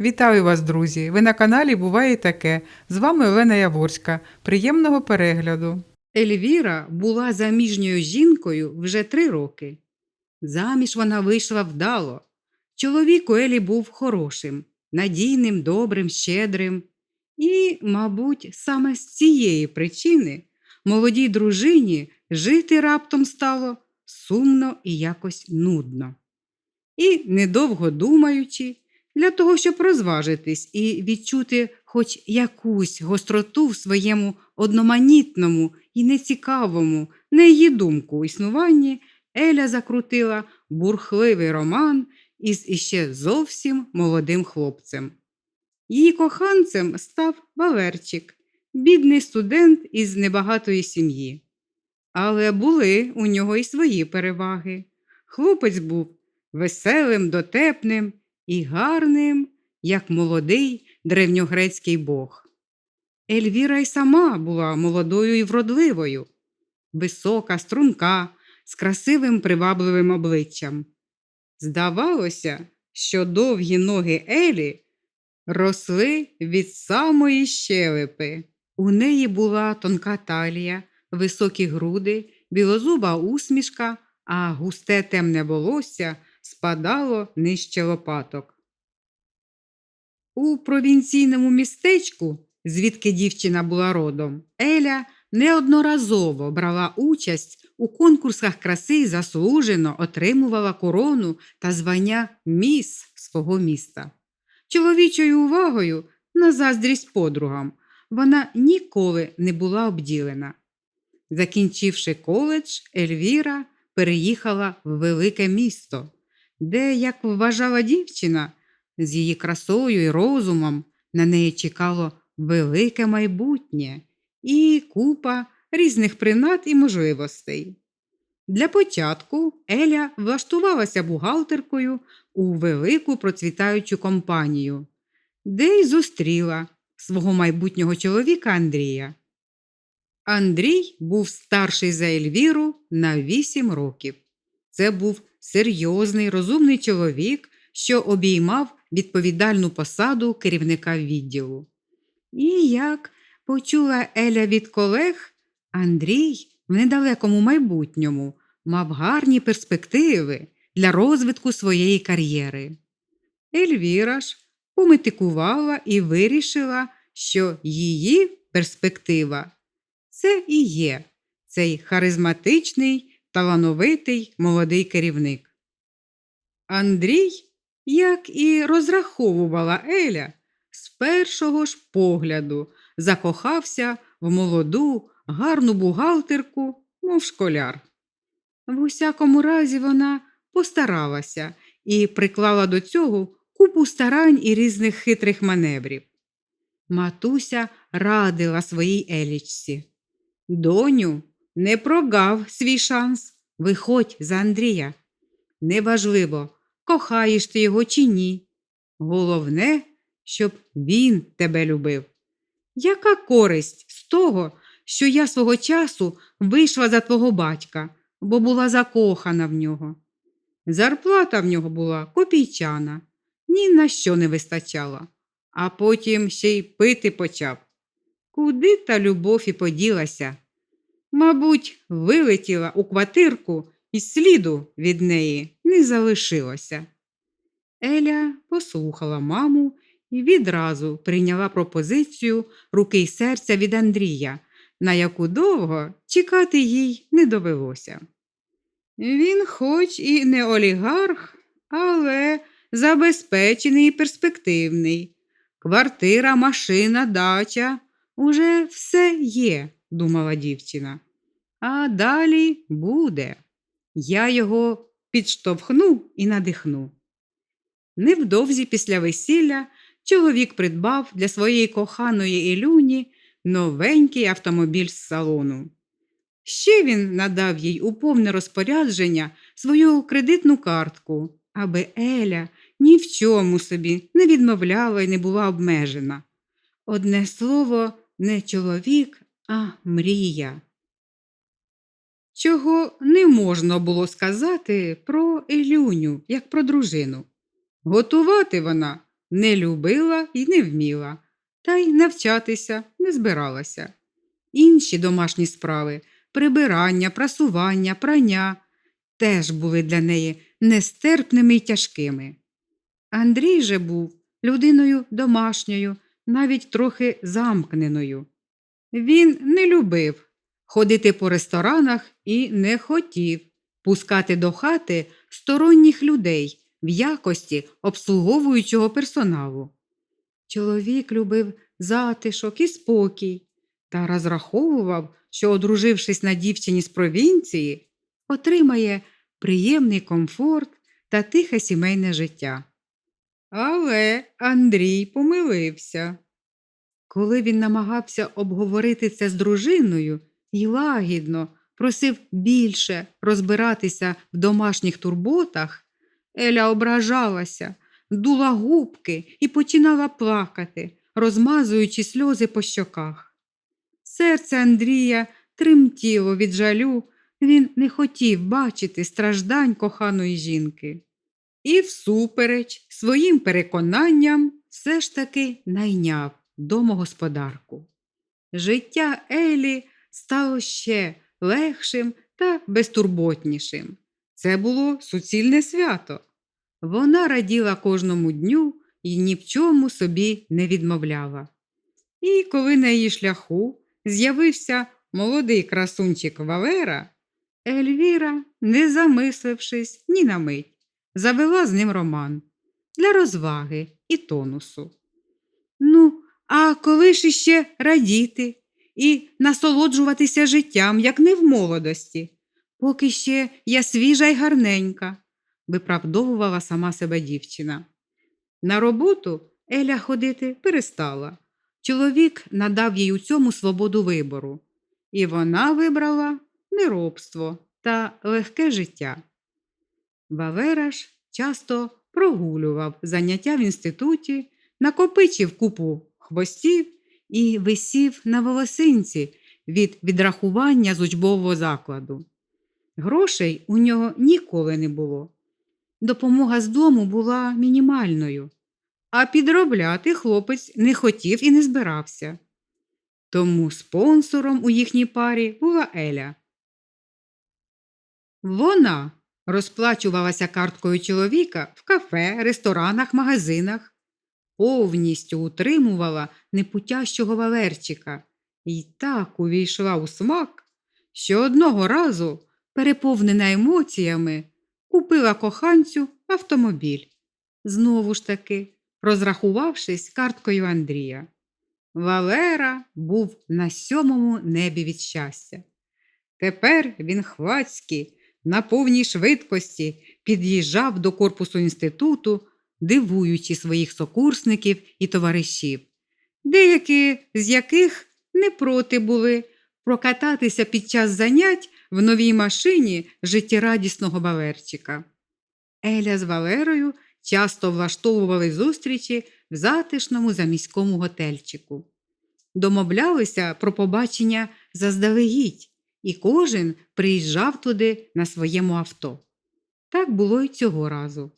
Вітаю вас, друзі! Ви на каналі Буває таке. З вами Олена Яворська. Приємного перегляду. Ельвіра була заміжньою жінкою вже три роки. Заміж вона вийшла вдало. Чоловік у Елі був хорошим, надійним, добрим, щедрим. І, мабуть, саме з цієї причини молодій дружині жити раптом стало сумно і якось нудно. І, недовго думаючи, для того, щоб розважитись і відчути хоч якусь гостроту в своєму одноманітному і нецікавому, на її думку, існуванні, Еля закрутила бурхливий роман із іще зовсім молодим хлопцем. Її коханцем став Валерчик, бідний студент із небагатої сім'ї. Але були у нього і свої переваги. Хлопець був веселим, дотепним і гарним, як молодий древньогрецький бог. Ельвіра й сама була молодою і вродливою, висока, струнка, з красивим привабливим обличчям. Здавалося, що довгі ноги Елі росли від самої щелепи. У неї була тонка талія, високі груди, білозуба усмішка, а густе темне волосся спадало нижче лопаток. У провінційному містечку, звідки дівчина була родом, Еля неодноразово брала участь у конкурсах краси і заслужено отримувала корону та звання міс свого міста. Чоловічою увагою на заздрість подругам вона ніколи не була обділена. Закінчивши коледж, Ельвіра переїхала в велике місто, де, як вважала дівчина, з її красою і розумом на неї чекало велике майбутнє і купа різних принад і можливостей. Для початку Еля влаштувалася бухгалтеркою у велику процвітаючу компанію, де й зустріла свого майбутнього чоловіка Андрія. Андрій був старший за Ельвіру на 8 років. Це був серйозний, розумний чоловік, що обіймав відповідальну посаду керівника відділу. І як почула Еля від колег, Андрій в недалекому майбутньому мав гарні перспективи для розвитку своєї кар'єри. Ельвіра ж пометикувала і вирішила, що її перспектива це і є цей харизматичний, талановитий молодий керівник. Андрій, як і розраховувала Еля, з першого ж погляду закохався в молоду, гарну бухгалтерку, мов школяр. В усякому разі вона постаралася і приклала до цього купу старань і різних хитрих маневрів. Матуся радила своїй Елічці. Доню, не прогав свій шанс, виходь за Андрія. Неважливо, кохаєш ти його чи ні. Головне, щоб він тебе любив. Яка користь з того, що я свого часу вийшла за твого батька, бо була закохана в нього? Зарплата в нього була копійчана, ні на що не вистачало, а потім ще й пити почав. Куди та любов і поділася? Мабуть, вилетіла у квартирку і сліду від неї не залишилося. Еля послухала маму і відразу прийняла пропозицію руки й серця від Андрія, на яку довго чекати їй не довелося. Він, хоч і не олігарх, але забезпечений і перспективний. Квартира, машина, дача уже все є, думала дівчина. А далі буде. Я його підштовхну і надихну. Невдовзі після весілля чоловік придбав для своєї коханої Ілюні новенький автомобіль з салону. Ще він надав їй у повне розпорядження свою кредитну картку, аби Еля ні в чому собі не відмовляла і не була обмежена. Одне слово, не чоловік, а мрія. Чого не можна було сказати про Ілюню, як про дружину. Готувати вона не любила і не вміла, та й навчатися не збиралася. Інші домашні справи прибирання, прасування, прання теж були для неї нестерпними й тяжкими. Андрій же був людиною домашньою, навіть трохи замкненою. Він не любив ходити по ресторанах і не хотів пускати до хати сторонніх людей в якості обслуговуючого персоналу. Чоловік любив затишок і спокій та розраховував, що, одружившись на дівчині з провінції, отримає приємний комфорт та тихе сімейне життя. Але Андрій помилився. Коли він намагався обговорити це з дружиною і лагідно просив більше розбиратися в домашніх турботах, Еля ображалася, дула губки і починала плакати, розмазуючи сльози по щоках. Серце Андрія тремтіло від жалю, він не хотів бачити страждань коханої жінки. І, всупереч своїм переконанням, все ж таки найняв домогосподарку. Життя Елі стало ще легшим та безтурботнішим. Це було суцільне свято. Вона раділа кожному дню і ні в чому собі не відмовляла. І коли на її шляху з'явився молодий красунчик Валера, Ельвіра, не замислившись ні на мить, завела з ним роман для розваги і тонусу. Ну, а коли ж іще радіти і насолоджуватися життям, як не в молодості, поки ще я свіжа й гарненька, виправдовувала сама себе дівчина. На роботу Еля ходити перестала. Чоловік надав їй у цьому свободу вибору, і вона вибрала неробство та легке життя. Валера ж часто прогулював заняття в інституті, накопичив купу хвостів і висів на волосинці від відрахування з учбового закладу. Грошей у нього ніколи не було. Допомога з дому була мінімальною, а підробляти хлопець не хотів і не збирався. Тому спонсором у їхній парі була Еля. Вона розплачувалася карткою чоловіка в кафе, ресторанах, магазинах, повністю утримувала непутящого валерчика і так увійшла у смак, що одного разу, переповнена емоціями, купила коханцю автомобіль. Знову ж таки, розрахувавшись карткою Андрія. Валера був на сьомому небі від щастя. Тепер він хвацький, на повній швидкості під'їжджав до корпусу інституту, дивуючи своїх сокурсників і товаришів, деякі з яких не проти були прокататися під час занять в новій машині життєрадісного Валерчика. Еля з Валерою часто влаштовували зустрічі в затишному заміському готельчику. Домовлялися про побачення заздалегідь, і кожен приїжджав туди на своєму авто. Так було й цього разу.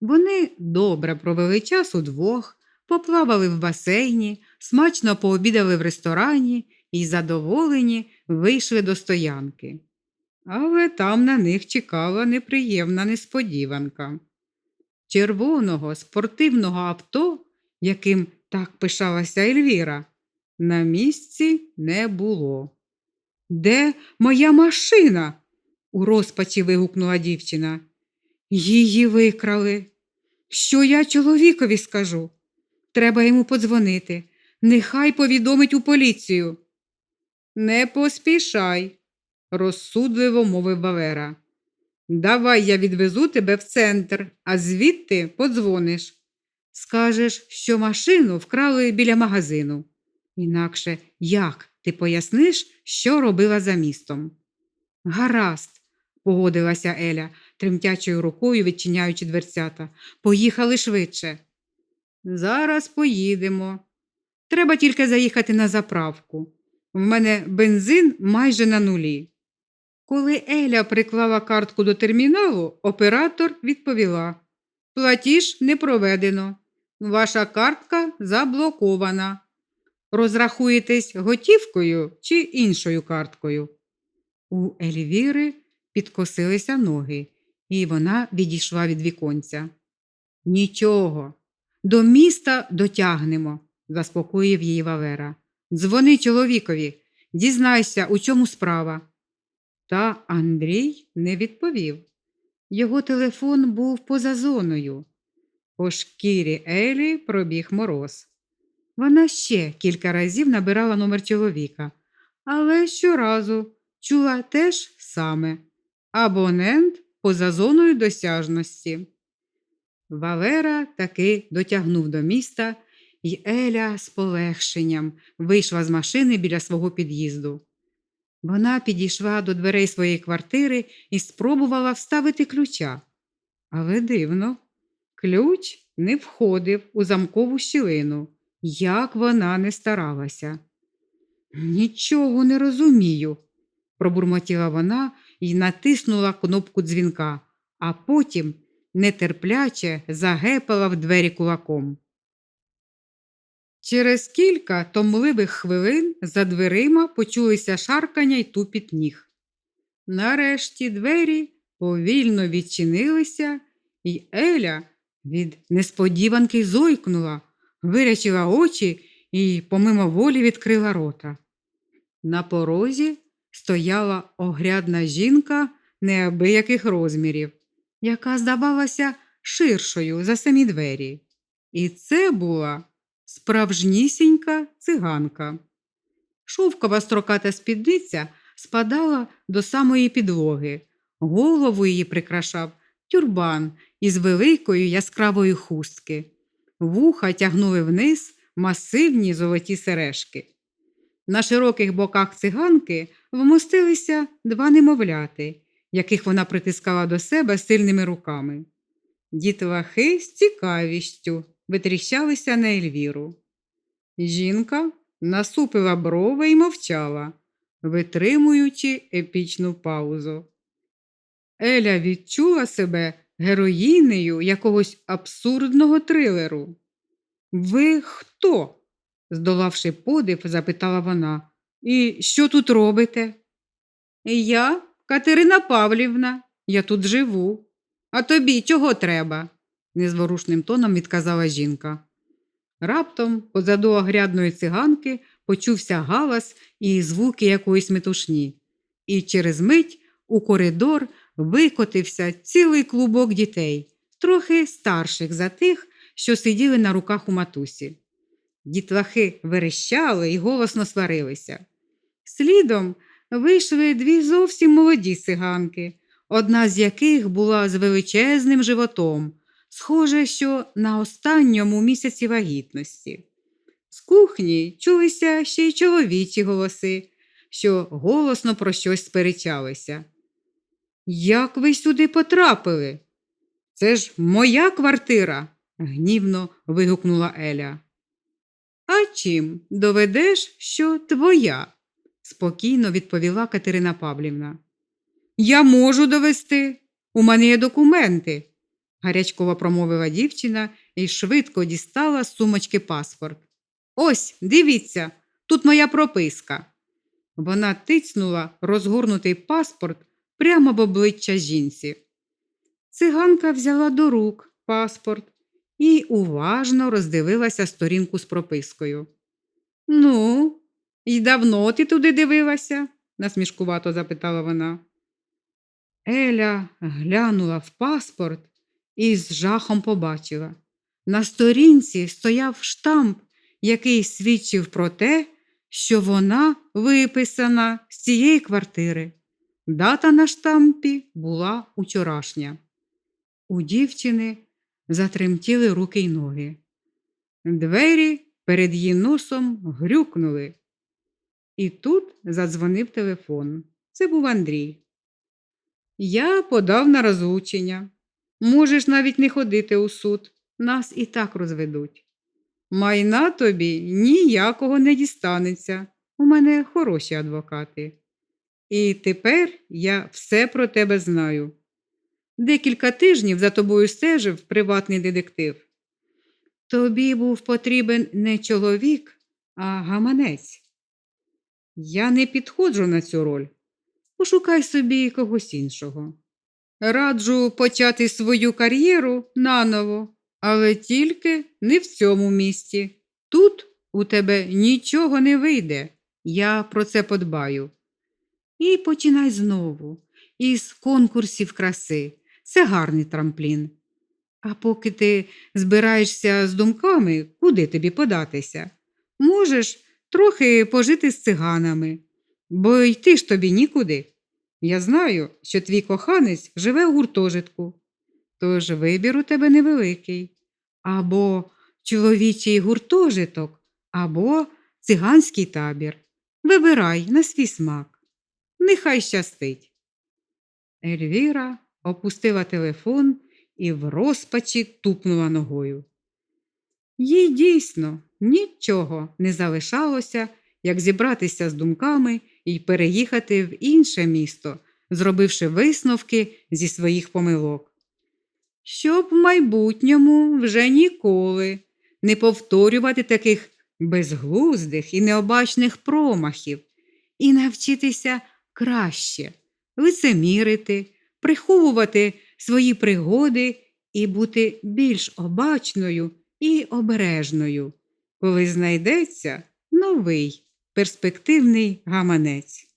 Вони добре провели час удвох, поплавали в басейні, смачно пообідали в ресторані і задоволені вийшли до стоянки. Але там на них чекала неприємна несподіванка. Червоного спортивного авто, яким так пишалася Ельвіра, на місці не було. Де моя машина? у розпачі вигукнула дівчина. Її викрали. Що я чоловікові скажу? Треба йому подзвонити. Нехай повідомить у поліцію. Не поспішай, розсудливо мовив Валера. Давай я відвезу тебе в центр, а звідти подзвониш. Скажеш, що машину вкрали біля магазину. Інакше як ти поясниш, що робила за містом? Гаразд, погодилася Еля, тремтячою рукою відчиняючи дверцята. Поїхали швидше. Зараз поїдемо. Треба тільки заїхати на заправку. В мене бензин майже на нулі. Коли Еля приклала картку до терміналу, оператор відповіла: Платіж не проведено. Ваша картка заблокована. Розрахуєтесь готівкою чи іншою карткою? У Ельвіри підкосилися ноги, і вона відійшла від віконця. Нічого, до міста дотягнемо, заспокоїв її Валера. Дзвони чоловікові, дізнайся, у чому справа. Та Андрій не відповів. Його телефон був поза зоною. По шкірі Елі пробіг мороз. Вона ще кілька разів набирала номер чоловіка, але щоразу чула те ж саме абонент поза зоною досяжності. Валера таки дотягнув до міста, і Еля з полегшенням вийшла з машини біля свого під'їзду. Вона підійшла до дверей своєї квартири і спробувала вставити ключа. Але дивно, ключ не входив у замкову щілину, як вона не старалася. Нічого не розумію, пробурмотіла вона і натиснула кнопку дзвінка, а потім нетерпляче загепала в двері кулаком. Через кілька томливих хвилин за дверима почулися шаркання й тупіт ніг. Нарешті двері повільно відчинилися, і Еля від несподіванки зойкнула, вирячила очі і помимоволі відкрила рота. На порозі стояла огрядна жінка неабияких розмірів, яка здавалася ширшою за самі двері. І це була справжнісінька циганка. Шовкова строката спідниця спадала до самої підлоги. Голову її прикрашав тюрбан із великої яскравої хустки. Вуха тягнули вниз масивні золоті сережки. На широких боках циганки вмостилися два немовляти, яких вона притискала до себе сильними руками. Дітлахи з цікавістю витріщалися на Ельвіру. Жінка насупила брови і мовчала, витримуючи епічну паузу. Еля відчула себе героїнею якогось абсурдного трилеру. Ви хто? Здолавши подив, запитала вона. І що тут робите? Я Катерина Павлівна, я тут живу. А тобі чого треба? незворушним тоном відказала жінка. Раптом позаду огрядної циганки почувся галас і звуки якоїсь метушні, і через мить у коридор викотився цілий клубок дітей, трохи старших за тих, що сиділи на руках у матусі. Дітлахи верещали і голосно сварилися. Слідом вийшли дві зовсім молоді циганки, одна з яких була з величезним животом, схоже, що на останньому місяці вагітності. З кухні чулися ще й чоловічі голоси, що голосно про щось сперечалися. Як ви сюди потрапили? Це ж моя квартира, гнівно вигукнула Еля. А чим доведеш, що твоя? спокійно відповіла Катерина Павлівна. Я можу довести. У мене є документи, гарячково промовила дівчина і швидко дістала з сумочки паспорт. Ось, дивіться, тут моя прописка. Вона тицнула розгорнутий паспорт прямо в обличчя жінці. Циганка взяла до рук паспорт і уважно роздивилася сторінку з пропискою. Ну, і давно ти туди дивилася? насмішкувато запитала вона. Еля глянула в паспорт і з жахом побачила. На сторінці стояв штамп, який свідчив про те, що вона виписана з цієї квартири. Дата на штампі була учорашня. У дівчини затремтіли руки й ноги. Двері перед її носом грюкнули. І тут задзвонив телефон. Це був Андрій. Я подав на розлучення. Можеш навіть не ходити у суд, нас і так розведуть. Майна тобі ніякого не дістанеться. У мене хороші адвокати. І тепер я все про тебе знаю. Декілька тижнів за тобою стежив приватний детектив. Тобі був потрібен не чоловік, а гаманець. Я не підходжу на цю роль. Пошукай собі когось іншого. Раджу почати свою кар'єру наново, але тільки не в цьому місті. Тут у тебе нічого не вийде. Я про це подбаю. І починай знову із конкурсів краси. Це гарний трамплін. А поки ти збираєшся з думками, куди тобі податися, можеш трохи пожити з циганами, бо йти ж тобі нікуди. Я знаю, що твій коханець живе у гуртожитку, тож вибір у тебе невеликий. Або чоловічий гуртожиток, або циганський табір. Вибирай на свій смак. Нехай щастить. Ельвіра опустила телефон і в розпачі тупнула ногою. Їй дійсно нічого не залишалося, як зібратися з думками і переїхати в інше місто, зробивши висновки зі своїх помилок. Щоб в майбутньому вже ніколи не повторювати таких безглуздих і необачних промахів і навчитися краще лицемірити, приховувати свої пригоди і бути більш обачною і обережною, коли знайдеться новий перспективний гаманець.